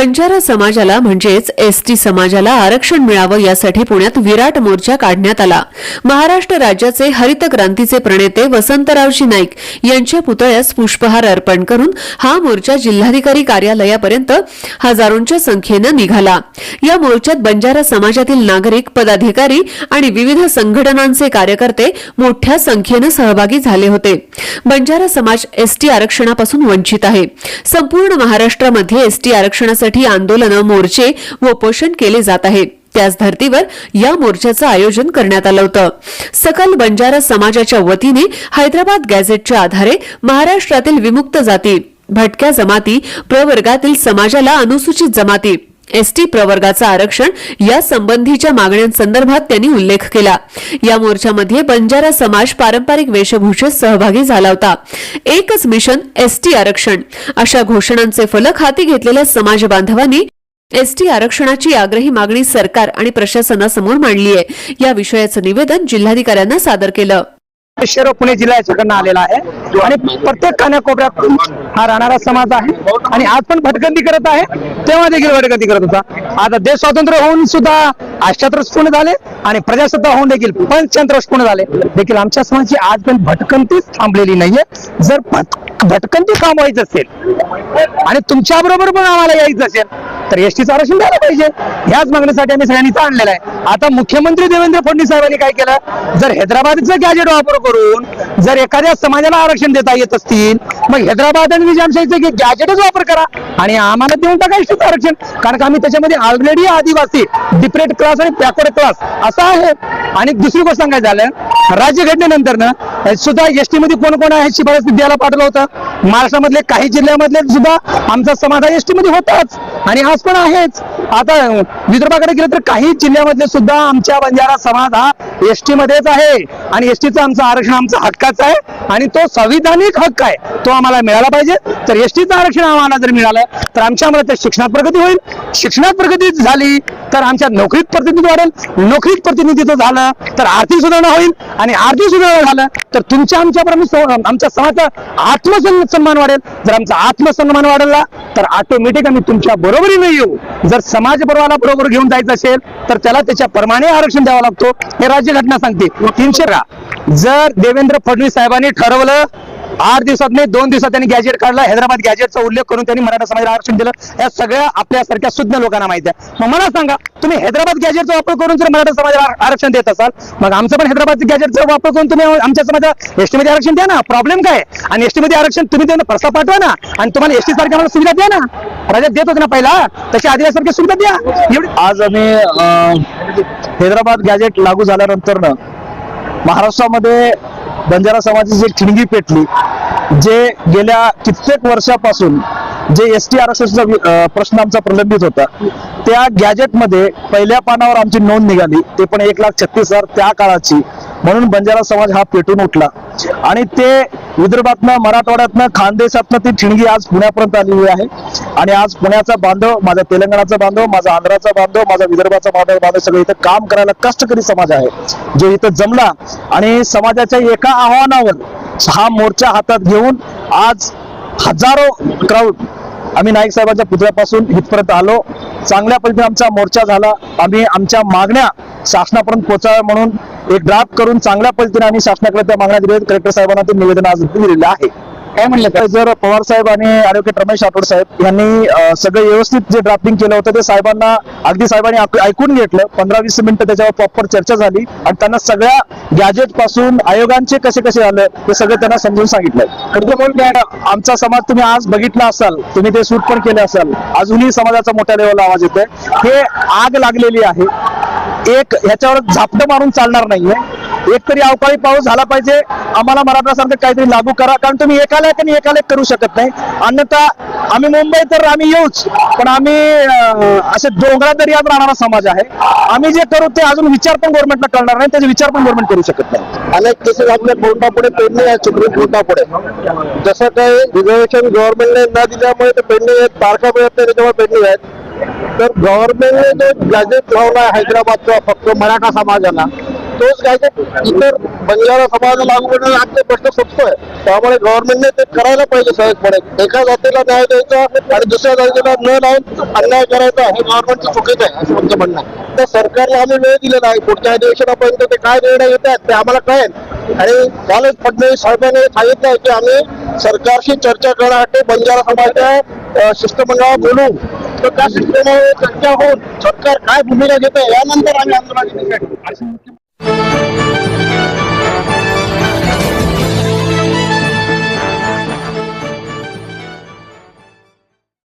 बंजारा समाजाला म्हणजेच एसटी समाजाला आरक्षण मिळावं यासाठी पुण्यात विराट मोर्चा काढण्यात आला. महाराष्ट्र राज्याचे हरित क्रांतीचे प्रणेते वसंतरावजी नाईक यांच्या पुतळ्यास पुष्पहार अर्पण करून हा मोर्चा जिल्हाधिकारी कार्यालयापर्यंत हजारोंच्या संख्येनं निघाला. या मोर्चात बंजारा समाजातील नागरिक पदाधिकारी आणि विविध संघटनांचे कार्यकर्ते मोठ्या संख्येनं सहभागी झाले होते. बंजारा समाज एसटी आरक्षणापासून वंचित आहे. संपूर्ण महाराष्ट्रामध्ये एसटी आरक्षणासाठी आंदोलनं मोर्चे व उपोषण केले जात आहे त्याच धर्तीवर या मोर्चाचं आयोजन करण्यात आलं होतं. सकल बंजारा समाजाच्या वतीने हैदराबाद गॅझेटच्या आधारे महाराष्ट्रातील विमुक्त जाती भटक्या जमाती प्रवर्गातील समाजाला अनुसूचित जमाती एसटी प्रवर्गाचं आरक्षण या संबंधीच्या मागण्यांसंदर्भात त्यांनी उल्लेख केला. या मोर्चामध्ये बंजारा समाज पारंपरिक वेशभूषेत सहभागी झाला होता. एकच मिशन एसटी आरक्षण. अशा घोषणांचे फलक हाती घेतलेल्या समाज बांधवांनी एसटी आरक्षणाची आग्रही मागणी सरकार आणि प्रशासनासमोर मांडली आहे या विषयाचं निवेदन जिल्हाधिकाऱ्यांना सादर केलं. शहर पुणे जिल्हा याच्याकडनं आलेला आहे. आणि प्रत्येक खाण्याकोपऱ्यात हा राहणारा समाज आहे. आणि आज पण भटकंती करत आहे. तेव्हा देखील भटकंती करत होता. आता देश स्वातंत्र्य होऊन सुद्धा अठ्याहत्तर पूर्ण झाले आणि प्रजासत्ता होऊन देखील पंचतंत्रच पूर्ण झाले. देखील आमच्या समाजाची आज पण भटकंतीच थांबलेली नाहीये. जर भटकंती थांबवायचं असेल आणि तुमच्या बरोबर पण आम्हाला यायचं असेल तर एसटीचं आरक्षण द्यायला पाहिजे. ह्याच मागणीसाठी आम्ही सगळ्यांनी आणलेलं आहे. आता मुख्यमंत्री देवेंद्र फडणवीस साहेबांनी काय केलं? जर हैदराबादचं गॅजेट वापर करून जर एखाद्या समाजाला आरक्षण देता येत असतील मग हैदराबाद आणि निजामशाहीचं गॅजेटच वापर करा. आणि आम्हाला देऊन टाका एसटीचं आरक्षण. कारण का आम्ही त्याच्यामध्ये ऑलरेडी आदिवासी डिप्रेट क्लास आणि बॅकवर्ड क्लास असा आहे. आणि दुसरी गोष्ट सांगायचं झालं राज्यघटनेनंतर ना सुद्धा एसटी मध्ये कोण कोण आहे शिफारस द्यायला पाठवलं होतं. महाराष्ट्रामधले काही जिल्ह्यामधले सुद्धा आमचा समाज हा एसटी मध्ये होताच. आणि आज पण आहेच. आता विदर्भाकडे गेलं तर काही जिल्ह्यामधले सुद्धा आमच्या बंजारा समाज हा एसटी मध्येच आहे. आणि एस टीचं आमचं आरक्षण आमचा हक्काचं आहे आणि तो संविधानिक हक्क आहे तो आम्हाला मिळाला पाहिजे. तर एस टीचं आरक्षण आम्हाला जर मिळालं तर आमच्या त्या शिक्षणात प्रगती होईल. शिक्षणात प्रगती झाली तर आमच्या नोकरीत प्रतिनिधित्व वाढेल. नोकरीत प्रतिनिधित्व झालं तर आर्थिक सुधारणा होईल आणि आर्थिक सुधारणा झालं तर तुमच्या आमच्या आमच्या समाजाचा आत्मसन्मान वाढेल. जर आमचा आत्मसन्मान वाढला तर ऑटोमॅटिक आम्ही तुमच्या बरोबरीने येऊ. जर समाज बरोबर बरोबर घेऊन जायचं असेल तर त्याला त्याच्या प्रमाणे आरक्षण द्यावा लागतो. हे राज्यघटना सांगते. तीनशे जर देवेंद्र फडणवीस साहेबांनी ठरवलं आठ दिवसात नाही दोन दिवसात त्यांनी गॅजेट काढला. हैदराबाद गॅजेटचा उल्लेख करून त्यांनी मराठा समाजाला आरक्षण दिलं. या सगळ्या आपल्यासारख्या सुज्ञ लोकांना माहिती आहे. मग मला सांगा तुम्ही हैदराबाद गॅजेटचा वापर करून जर मराठा समाजाला आरक्षण देत असाल मग आमचं पण हैदराबाद गॅजेटचा वापर करून तुम्ही आमच्या समाजाला एसटीमध्ये आरक्षण द्या ना. प्रॉब्लेम काय आणि एसटीमध्ये आरक्षण तुम्ही त्यांना प्रस्ताव पाठवा ना. आणि तुम्हाला एसटी सारख्या मला सुविधा द्या ना. राज्यात देत होते ना पहिला. तशी आदिवासारखी सुविधा द्या. एवढी आज आम्ही हैदराबाद गॅजेट लागू झाल्यानंतर महाराष्ट्रामध्ये बंजारा समाजाची एक ठिणगी पेटली जे गेल्या कित्येक वर्षापासून जे एस टी आरक्षणाचा प्रश्न आमचा प्रलंबित होता त्या गॅजेटमध्ये पहिल्या पानावर आमची नोंद निघाली ते पण एक लाख छत्तीस हजार त्या काळाची. म्हणून बंजारा समाज हा पेटून उठला. आणि ते विदर्भातनं मराठवाड्यातनं खानदेशातनं ती ठिणगी आज पुण्यापर्यंत आलेली आहे. आणि आज पुण्याचा बांधव माझा तेलंगणाचा बांधव माझा आंध्राचा बांधव माझा विदर्भाचा बांधव बांधव सगळे इथं काम करायला कष्टकरी समाज आहे. जो इथं जमला आणि समाजाच्या एका आव्हानावर हा मोर्चा हातात घेऊन आज हजारो क्राऊड आम्ही नाईक साहेबांच्या पुतळ्यापासून इथपर्यंत आलो. चांगल्या पद्धतीने आमचा मोर्चा झाला. आम्ही आमच्या मागण्या शासनापर्यंत पोहोचाव्या म्हणून एक ड्राफ्ट करून चांगल्या पद्धतीने आम्ही शासनाकडे त्या मागण्या दिल्या. कलेक्टर साहेबांना ते निवेदन आज दिलेलं आहे. काय म्हणलं तर? जर पवार साहेब आणि ऍडव्होकेट रमेश राठोड साहेब यांनी सगळं व्यवस्थित जे ड्राफ्टिंग केलं होतं ते साहेबांना अगदी साहेबांनी ऐक- ऐकून घेतलं. पंधरा वीस मिनिटं त्याच्यावर प्रॉपर चर्चा झाली आणि त्यांना सगळ्या गॅजेटपासून आयोगांचे कसे कसे झालं ते सगळं त्यांना समजून सांगितलंय आमचा समाज तुम्ही आज बघितला असाल तुम्ही ते शूट पण केले असाल. अजूनही समाजाचा मोठ्या लेवलला आवाज येतोय. हे आग लागलेली आहे. एक ह्याच्यावर झापटं मारून चालणार नाहीये. एक तरी अवकाळी पाऊस झाला पाहिजे. आम्हाला मराठासारखं काहीतरी लागू करा. कारण तुम्ही एकाला एक आणि एकाला एक करू शकत नाही. अन्यथा आम्ही मुंबई तर आम्ही येऊच. पण आम्ही असे डोंगरा तरी राहणारा समाज आहे. आम्ही जे करू ते अजून विचार पण गव्हर्नमेंटला करणार नाही. त्याचे विचार पण गव्हर्नमेंट करू शकत नाही. अनेक केसेस आपल्या कोर्टापुढे पेंडिंग आहे सुप्रीम कोर्टापुढे. जसं काही रिझर्वेशन गव्हर्नमेंटने न दिल्यामुळे ते पेंडिंग आहेत तारखा मिळत नाही त्याच्यामुळे पेंडिंग आहेत. तर गव्हर्नमेंटने जो गॅजेट लावला आहे हैदराबादचा फक्त मराठा समाजाला. तोच गॅजेट इतर बंजारा समाजाला लागू करणं आजचा प्रश्न सुटतोय त्यामुळे गव्हर्नमेंटने ते करायला पाहिजे सहजपणे. एका जातीला न्याय द्यायचा आणि दुसऱ्या जातीला न लावून अन्याय करायचा हे गव्हर्नमेंटचं चुकीचं आहे असं आमचं म्हणणं आहे. तर सरकारला आम्ही वेळ दिलेला आहे. पुढच्या अधिवेशनापर्यंत ते काय निर्णय येत आहेत ते आम्हाला कळेल. आणि कालच फडणवीस साहेबांनी सांगितलं आहे की आम्ही सरकारशी चर्चा करण्यासाठी बंजारा समाजाच्या अं, शिष्टमंडळाला बोलू. तर त्या शिष्टमंडळावर चर्चा होऊन सरकार काय भूमिका घेते यानंतर आम्ही आंदोलन